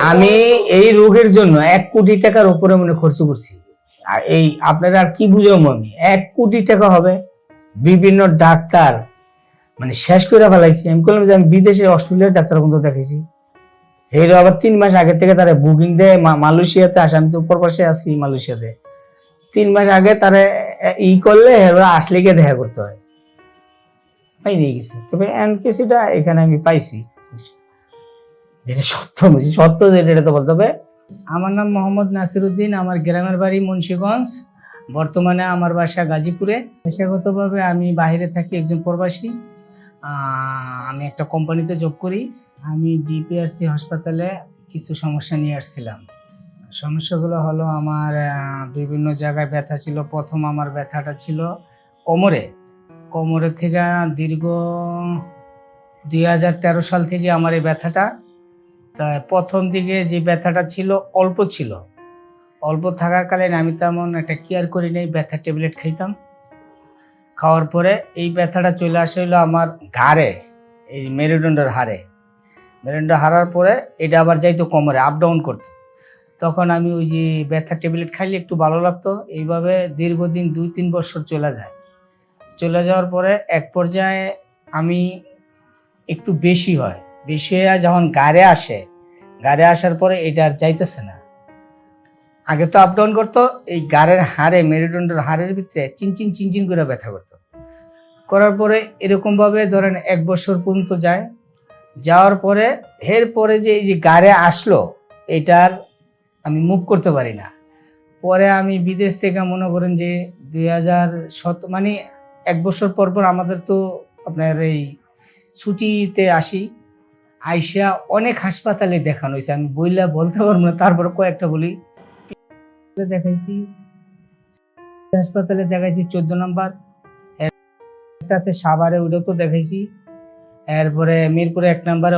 আমি এই রোগের জন্য এক কোটি টাকার উপরে মনে খরচ করছি। আর এই আপনারা আর কি বুঝাবো আমি? এক কোটি টাকা হবে। বিভিন্ন ডাক্তার মানে শেষ করে ফেলাইছি। আমি বললাম যে আমি বিদেশে অস্ট্রেলিয়ার ডাক্তার কিন্তু দেখেছি এর আবার তিন মাস আগে থেকে তারা বুকিং দেয় মালয়েশিয়াতে আসে। আমি তো উপর পাশে আছি মালয়েশিয়াতে। তিন মাস আগে তারা ই করলে আসলে গিয়ে দেখা করতে হয়। নিয়ে গেছে। তবে এনকেসিটা এখানে আমি পাইছি। যেটা সত্য সত্য যেটা এটা তো বলতে হবে। আমার নাম মোহাম্মদ নাসিরুদ্দিন, আমার গ্রামের বাড়ি মুন্সীগঞ্জ, বর্তমানে আমার বাসা গাজীপুরে। পেশাগতভাবে আমি বাইরে থাকি, একজন প্রবাসী। আমি একটা কোম্পানিতে জব করি। আমি ডিপিআরসি হাসপাতালে কিছু সমস্যা নিয়ে আসছিলাম। সমস্যাগুলো হলো আমার বিভিন্ন জায়গায় ব্যথা ছিল। প্রথম আমার ব্যথাটা ছিল কোমরে। কোমরের থেকে দীর্ঘ দুই হাজার তেরো সাল থেকে আমার এই ব্যথাটা তা প্রথম দিকে যে ব্যথাটা ছিল, অল্প ছিল। অল্প থাকাকালীন আমি তেমন একটা কেয়ার করি নাই ব্যথার ট্যাবলেট খাইতাম। খাওয়ার পরে এই ব্যথাটা চলে আসে হলো আমার ঘাড়ে, এই মেরুদণ্ডের হারে মেরুদণ্ড হারার পরে এটা আবার যাইতো কোমরে আপ ডাউন করতো। তখন আমি ওই যে ব্যথার ট্যাবলেট খাইলে একটু ভালো লাগতো, এইভাবে দীর্ঘদিন দুই তিন বছর চলে যায়। চলে যাওয়ার পরে এক পর্যায়ে আমি একটু বেশি হয়। বেশি হয়ে যখন গাড়ে আসে গাড়ে আসার পরে এটা আর যাইতেছে না। আগে তো আপ ডাউন করতো, এই গাড়ের হাড়ে, মেরুদণ্ডের হাড়ের ভিতরে চিনচিন চিনচিন করে ব্যথা করতো। করার পরে এরকম ভাবে ধরেন এক বছর পর্যন্ত যায়। যাওয়ার পরে, এর পরে যে এই যে গাড়ে আসলো এটার আমি মুভ করতে পারি না। পরে আমি বিদেশ থেকে মনে করেন যে দুই হাজার শত মানে এক বছর পর পর আমাদের তো আপনার এই ছুটিতে আসি। আইসা অনেক হাসপাতালে দেখানো হয়েছে। আমি বইলা বলতে পারব না, তারপরে কয়েকটা বলি। দেখাইছি? হাসপাতালে দেখাইছি চোদ্দ নম্বর। একটাতে সাভারে ওটাও তো দেখাইছি। এরপরে মিরপুরে এক নম্বরে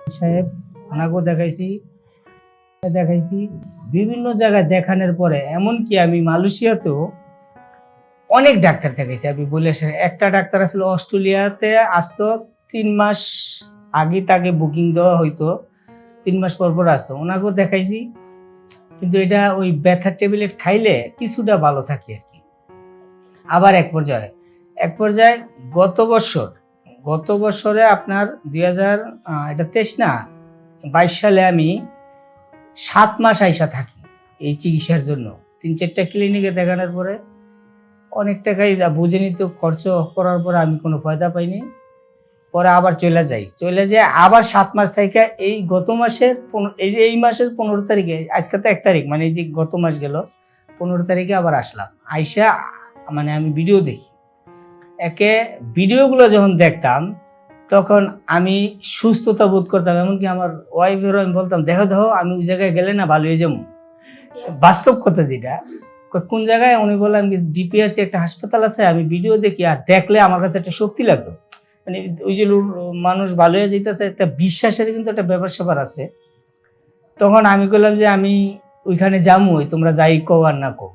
সাহেব, ওনাকেও দেখাইছি। দেখাইছি। বিভিন্ন জায়গায় দেখানোর পরে, এমনকি আমি মালয়েশিয়াতেও অনেক ডাক্তার দেখাইছি। আমি বলে একটা ডাক্তার আসলে, অস্ট্রেলিয়াতে আসতো তিন মাস আগে তাকে বুকিং দেওয়া হইতো, তিন মাস পর পর আসতো। ওনাকেও দেখাইছি, কিন্তু এটা ওই ব্যথার ট্যাবলেট খাইলে কিছুটা ভালো থাকে আর কি। আবার এক পর্যায়ে এক পর্যায়ে গত বছর, গত বছরে আপনার দুই হাজার এটা তেইশ না, বাইশ সালে আমি সাত মাস আইসা থাকি এই চিকিৎসার জন্য। তিন চারটা ক্লিনিকে দেখানোর পরে অনেক টাকাই বুঝে নিত, খরচ করার পরে আমি কোনো ফায়দা পাইনি। পরে আবার চলে যাই। চলে যেয়ে আবার সাত মাস থেকে এই গত মাসের এই যে এই মাসের পনেরো তারিখে, আজকে তো এক তারিখ মানে এই যে গত মাস গেল, পনেরো তারিখে আবার আসলাম। আইসা মানে আমি ভিডিও দেখি। একে ভিডিওগুলো যখন দেখতাম, তখন আমি সুস্থতা বোধ করতাম, এমনকি আমার ওয়াইফেরও আমি বলতাম, দেখো দেখো, আমি ওই জায়গায় গেলে না ভালো হয়ে যাব। বাস্তব কথা যেটা কোন জায়গায়? উনি বললাম ডিপিআরসি একটা হাসপাতাল আছে, আমি ভিডিও দেখি, আর দেখলে আমার কাছে একটা শক্তি লাগতো। মানে ওই যে মানুষ ভালো হয়ে যেতেছে একটা বিশ্বাসের কিন্তু একটা ব্যাপার স্যাপার আছে। তখন আমি বললাম যে আমি ওইখানে যাব ওই তোমরা যাই কো আর না কো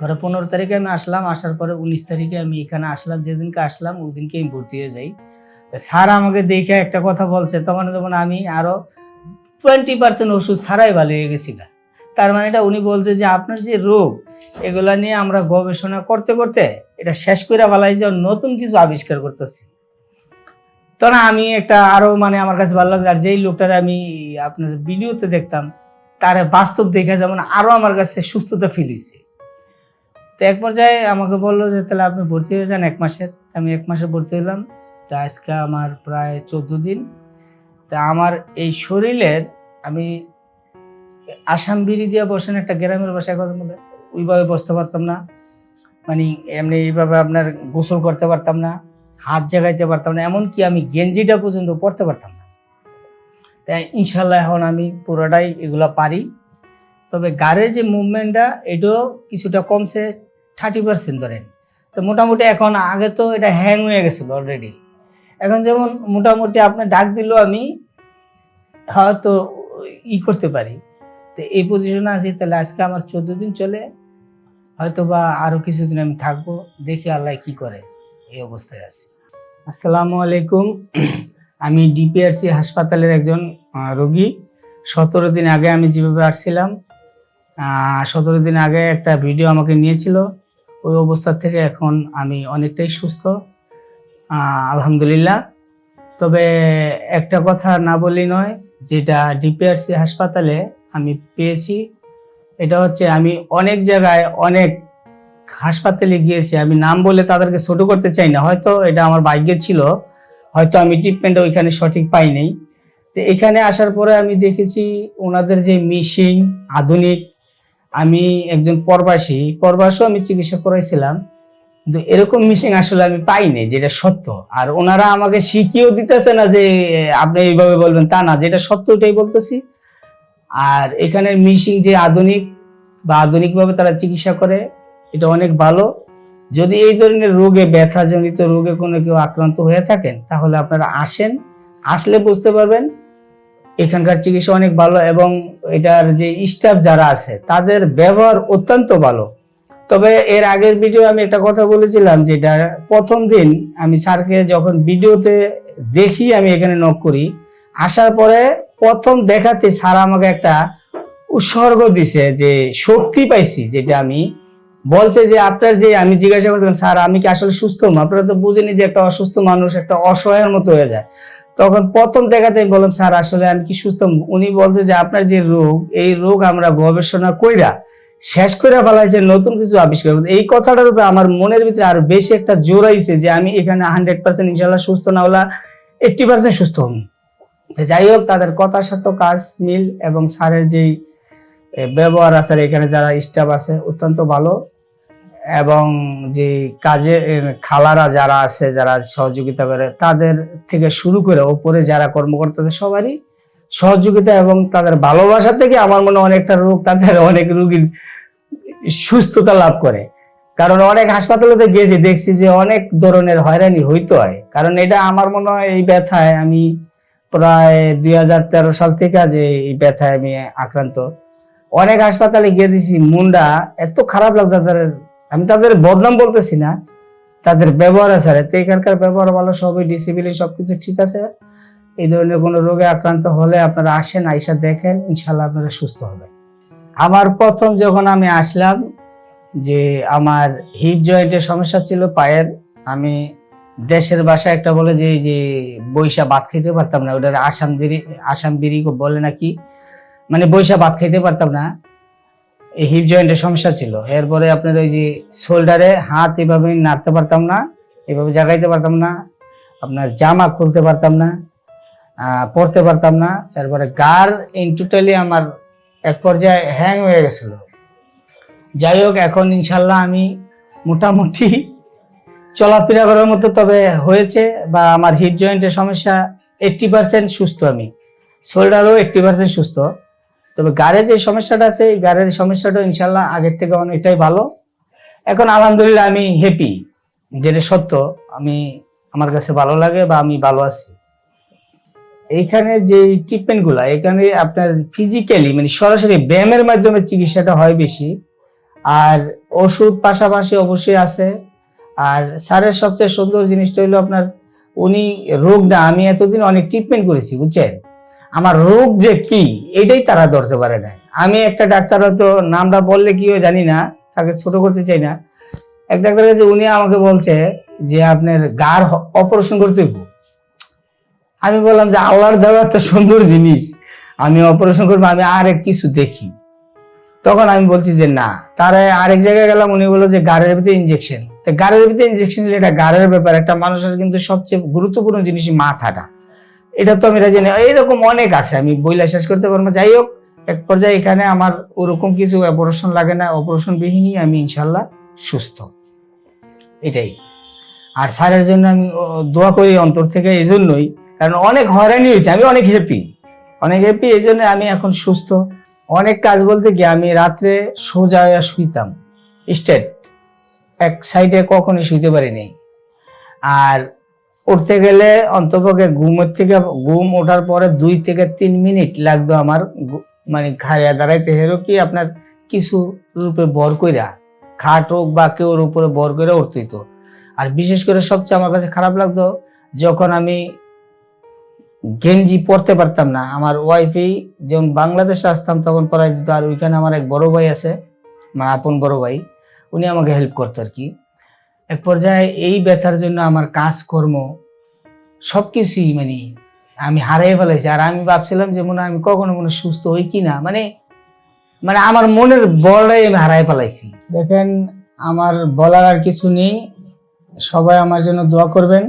পরে পনেরো তারিখে আমি আসলাম, আসার পরে উনিশ তারিখে আমি এখানে আসলাম, যেদিনকে আসলাম ওই দিনকে আমি ভর্তি হয়ে যাই। স্যার আমাকে দেখে একটা কথা বলছে, তখন তখন আমি আরও টোয়েন্টি পার্সেন্ট ওষুধ ছাড়াই ভালো হয়ে গেছি গা। তার মানে এটা উনি বলছে যে আপনার যে রোগ, এগুলা নিয়ে আমরা গবেষণা করতে করতে এটা শেষ করে বলাই যে নতুন কিছু আবিষ্কার করতেছি। তখন আমি একটা আরও মানে আমার কাছে ভালো লাগছে আর যেই লোকটার আমি আপনার ভিডিওতে দেখতাম, তার বাস্তব দেখে যেমন আরও আমার কাছে সুস্থতা ফিল হয়েছে তো এক পর্যায়ে আমাকে বলল যে, তাহলে আপনি ভর্তি হয়ে যান এক মাসের। আমি এক মাসে ভর্তি হলাম। তা আজকে আমার প্রায় চোদ্দ দিন। তা আমার এই শরীরের আমি আসাম বিড়ি দিয়ে বসেন একটা গ্রামের বাসায় কথা বলে, ওইভাবে বসতে পারতাম না। মানে এমনি এইভাবে আপনার গোসল করতে পারতাম না। হাত জাগাইতে পারতাম না, এমনকি আমি গেঞ্জিটা পর্যন্ত পরতে পারতাম না। তাই ইনশাল্লাহ এখন আমি পুরোটাই এগুলো পারি। তবে গাড়ির যে মুভমেন্টটা, এটাও কিছুটা কমছে থার্টি পার্সেন্ট ধরেন তো মোটামুটি এখন আগে তো এটা হ্যাং হয়ে গেছিল অলরেডি এখন যেমন মোটামুটি আপনার ডাক দিলেও আমি হয়তো ই করতে পারি। তো এই পজিশনে আছি, তাহলে আজকে আমার চোদ্দ দিন চলে। হয়তো বা আরও কিছুদিন আমি থাকব, দেখি আল্লাহ কি করে, এই অবস্থায় আছি। আসসালামু আলাইকুম। আমি ডিপিআরসি হাসপাতালের একজন রোগী। সতেরো দিন আগে আমি যেভাবে আসছিলাম সতেরো দিন আগে একটা ভিডিও আমাকে নিয়েছিল। ওই অবস্থা থেকে এখন আমি অনেকটাই সুস্থ। আলহামদুলিল্লাহ। তবে একটা কথা না বলি নয়, যেটা ডিপিআরসি হাসপাতালে আমি পেয়েছি, এটা হচ্ছে আমি অনেক জায়গায় অনেক হাসপাতালে গিয়েছি, আমি নাম বলে তাদেরকে ছোট করতে চাই না। হয়তো এটা আমার ভাগ্যে ছিল, হয়তো আমি ট্রিটমেন্ট ওইখানে সঠিক পাইনি। তো এখানে আসার পরে আমি দেখেছি ওনাদের যে মিশিং আধুনিক, আমি একজন পরবাসী, প্রবাসও আমি চিকিৎসা করাইছিলাম। কিন্তু এরকম মিশিং আসলে আমি পাইনি, যেটা সত্য। আর ওনারা আমাকে শিখিয়েও দিতেছে না যে, আপনি এইভাবে বলবেন তা না, যেটা সত্য ওটাই বলতেছি। আর এখানে মিশিং যে আধুনিক, বা আধুনিকভাবে তারা চিকিৎসা করে এটা অনেক ভালো। যদি এই ধরনের রোগে, ব্যথাজনিত রোগে কোনো কেউ আক্রান্ত হয়ে থাকেন, তাহলে আপনারা আসেন, আসলে বুঝতে পারবেন এখানকার চিকিৎসা অনেক ভালো এবং এটার যে স্টাফ যারা আছে, তাদের ব্যবহার অত্যন্ত ভালো। তবে এর আগের ভিডিও আমি একটা কথা বলেছিলাম যেটা প্রথম দিন আমি স্যারকে যখন ভিডিওতে দেখি, আমি এখানে নক করি। আসার পরে প্রথম দেখাতে স্যার আমাকে একটা উৎসর্গ দিছে যে শক্তি পাইছি, যেটা আমি বলছে যে, আপনার যে, আমি জিজ্ঞাসা করতাম স্যার, আমি কি আসলে সুস্থ? আপনারা তো বুঝেনি যে, একটা অসুস্থ মানুষ একটা অসহায়ের মতো হয়ে যায়। তখন প্রথম দেখাতে আমি বললাম, স্যার, আসলে আমি কি সুস্থ? উনি বলছে যে, আপনার যে রোগ, এই রোগ আমরা গবেষণা কইরা শেষ করে ফেলাইছে, নতুন কিছু আবিষ্কার। এই কথাটার উপরে আমার মনের ভিতরে আরও বেশি একটা জোর আইছে যে, আমি এখানে হান্ড্রেড পার্সেন্ট ইনশাল্লাহ সুস্থ না হলা এইটটি পার্সেন্ট সুস্থ হব। যাই হোক, তাদের কথার সাথে কাজ মিল এবং স্যারের যেই ব্যবহার আছে এখানে যারা স্টাফ আছে, অত্যন্ত ভালো। এবং যে কাজে খালারা যারা আছে, যারা সহযোগিতা করে, তাদের থেকে শুরু করে ওপরে যারা কর্মকর্তা আছে, সবারই সহযোগিতা এবং তাদের ভালোবাসা থেকে আমার মনে অনেকটা রোগ, তাদের অনেক রোগীর সুস্থতা লাভ করে। কারণ অনেক হাসপাতালেতে গেছি দেখছি যে অনেক ধরনের হয়রানি হইতে হয়। কারণ এটা আমার মনে হয় এই ব্যথায় আমি প্রায় দুই হাজার তেরো সাল থেকে যে এই ব্যথায় আমি আক্রান্ত। অনেক হাসপাতালে গিয়ে দিছি মুন্ডা এত খারাপ লাগতো তাদের, আমি তাদের বদনাম বলতেছি না, তাদের ব্যবহার আছে তো এখানকার ব্যবহার ভালো, সবই ডিসিপ্লিন সবকিছু ঠিক আছে। এই ধরনের কোনো রোগে আক্রান্ত হলে আপনারা আসেন, আইসা দেখেন ইনশাল্লাহ আপনারা সুস্থ হবেন। আমার প্রথম যখন আমি আসলাম, যে আমার হিপ জয়েন্টের সমস্যা ছিল পায়ের, আমি দেশের ভাষায় একটা বলে যে যে বৈশা ভাত খেতে পারতাম না, ওটার আসাম বিড়ি আসাম বিড়ি বলে নাকি মানে বৈশা ভাত খেতে পারতাম না। এই হিপ জয়েন্টের সমস্যা ছিল। এরপরে আপনার ওই যে শোল্ডারে হাত এভাবে নাড়তে পারতাম না, এভাবে জাগাইতে পারতাম না, আপনার জামা খুলতে পারতাম না পড়তে পারতাম না। তারপরে গার ইন টোটালি আমার এক পর্যায়ে হ্যাং হয়ে গেছিল। যাই হোক, এখন ইনশাল্লাহ আমি মোটামুটি চলাফেরা করার মতো তবে হয়েছে বা আমার হিপ জয়েন্টের সমস্যা এইটটি পার্সেন্ট সুস্থ আমি। শোল্ডারও এইটটি পার্সেন্ট সুস্থ। তবে গাড়ের যে সমস্যাটা আছে, এই গাড়ের সমস্যাটা ইনশাল্লাহ আগের থেকে অনেকটাই ভালো। এখন আলহামদুলিল্লাহ আমি হ্যাপি যেটা সত্য, আমি আমার কাছে ভালো লাগে বা আমি ভালো আছি। এইখানে যে ট্রিটমেন্টগুলা, এখানে আপনার ফিজিক্যালি মানে সরাসরি ব্যায়ামের মাধ্যমে চিকিৎসাটা হয় বেশি। আর ওষুধ পাশাপাশি অবশ্যই আছে। আর স্যারের সবচেয়ে সুন্দর জিনিসটা হলো আপনার, উনি রোগ না আমি এতদিন অনেক ট্রিটমেন্ট করেছি, বুঝছেন? আমার রোগ যে কি, এটাই তারা ধরতে পারে না। আমি একটা ডাক্তার হয়তো নামটা বললে কি হয় জানি না, তাকে ছোট করতে চাই না। এক ডাক্তার কাছে উনি আমাকে বলছে যে, আপনার গার অপারেশন করতে হইব। আমি বললাম যে, আল্লাহর দেওয়া একটা সুন্দর জিনিস, আমি অপারেশন করব, আমি আর এক কিছু দেখি। তখন আমি বলছি যে, না। তার আরেক জায়গায় গেলাম, উনি বলল যে গাড়ের ভিতরে ইঞ্জেকশন তো গাড়ের ভিতরে ইঞ্জেকশন এটা গাড়ের ব্যাপার, একটা মানুষের কিন্তু সবচেয়ে গুরুত্বপূর্ণ জিনিস মাথাটা। এটা তো আমি রাজি জানি এইরকম অনেক আছে, আমি বইলা শেষ করতে পারব যাই হোক, এক পর্যায়ে এখানে আমার ওরকম কিছু অপারেশন লাগে না অপারেশন বিহীনই আমি ইনশাল্লাহ সুস্থ। এটাই। আর স্যারের জন্য আমি দোয়া করি অন্তর থেকে এই জন্যই, কারণ অনেক হয়রানি হয়েছে, আমি অনেক হ্যাপি অনেক হ্যাপি এই জন্য আমি এখন সুস্থ। অনেক কাজ বলতে কি, আমি রাত্রে সোজা শুইতাম। স্টেট এক সাইডে কখনোই শুইতে পারিনি। আর উঠতে গেলে অন্তপক্ষে ঘুমের থেকে ঘুম ওঠার পরে দুই থেকে তিন মিনিট লাগতো আমার মানে খাইয়া দাঁড়াইতে। হেরো কি আপনার কিছু রূপে বর কইরা, খাট হোক বা কেউর উপরে বর করে উঠতে হইতো। আর বিশেষ করে সবচেয়ে আমার কাছে খারাপ লাগতো, যখন আমি গেঞ্জি পরতে পারতাম না, আমার ওয়াইফই যখন বাংলাদেশে আসতাম তখন পড়াই দিত, আর ওইখানে আমার এক বড় ভাই আছে আমার আপন বড় ভাই, উনি আমাকে হেল্প করতো আর কি। এক পর্যায়ে এই ব্যথার জন্য আমার কাজকর্ম সব কিছুই মানে আমি হারিয়ে ফেলেছি। আর আমি ভাবছিলাম যে মনে আমি কখনো মনে সুস্থ হই কি না মানে মানে আমার মনের বলটাই আমি হারাই ফেলাইছি। দেখেন, আমার বলার আর কিছু নেই। সবাই আমার জন্য দোয়া করবেন।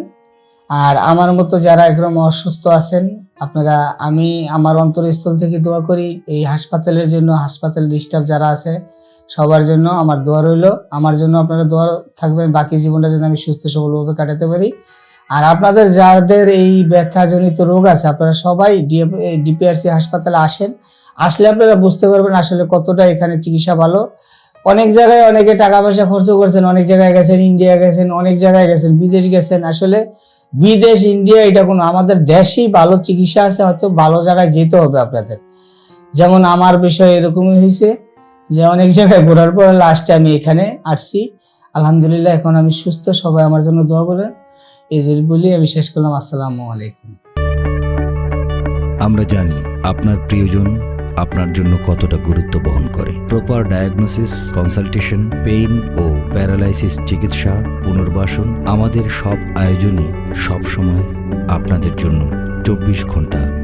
আর আমার মতো যারা একদম অসুস্থ আছেন, আপনারা, আমি আমার অন্তরস্থল থেকে দোয়া করি। এই হাসপাতালের জন্য হাসপাতাল স্টাফ যারা আছে সবার জন্য আমার দোয়া রইল। আমার জন্য আপনারা দোয়া থাকবেন। বাকি জীবনটা যেন আমি সুস্থ সবলভাবে কাটাতে পারি। আর আপনাদের যাদের এই ব্যথাজনিত রোগ আছে, আপনারা সবাই ডিপিআরসি হাসপাতালে আসেন। আসলে আপনারা বুঝতে পারবেন আসলে কতটা এখানে চিকিৎসা ভালো। অনেক জায়গায় অনেকে টাকা পয়সা খরচ করছেন, অনেক জায়গায় গেছেন, ইন্ডিয়া গেছেন, অনেক জায়গায় গেছেন, বিদেশ গেছেন। আসলে বিদেশ, ইন্ডিয়া এটা কোনো, আমাদের দেশেই ভালো চিকিৎসা আছে, হয়তো ভালো জায়গায় যেতে হবে আপনাদের। যেমন আমার বিষয় এরকমই হয়েছে। যে অনেক জায়গায় ঘোরার পর লাস্টে আমি এখানে আসছি। আলহামদুলিল্লাহ, এখন আমি সুস্থ, সবাই আমার জন্য দোয়া করেন। এই যে বলি, আমি শেষ করলাম, আসসালামু আলাইকুম। আমরা জানি আপনার প্রিয়জন আপনার জন্য কতটা গুরুত্ব বহন করে। প্রপার ডায়াগনোসিস কনসালটেশন পেইন ও প্যারালাইসিস চিকিৎসা, পুনর্বাসন আমাদের সব আয়োজনই সব সময় আপনাদের জন্য চব্বিশ ঘণ্টা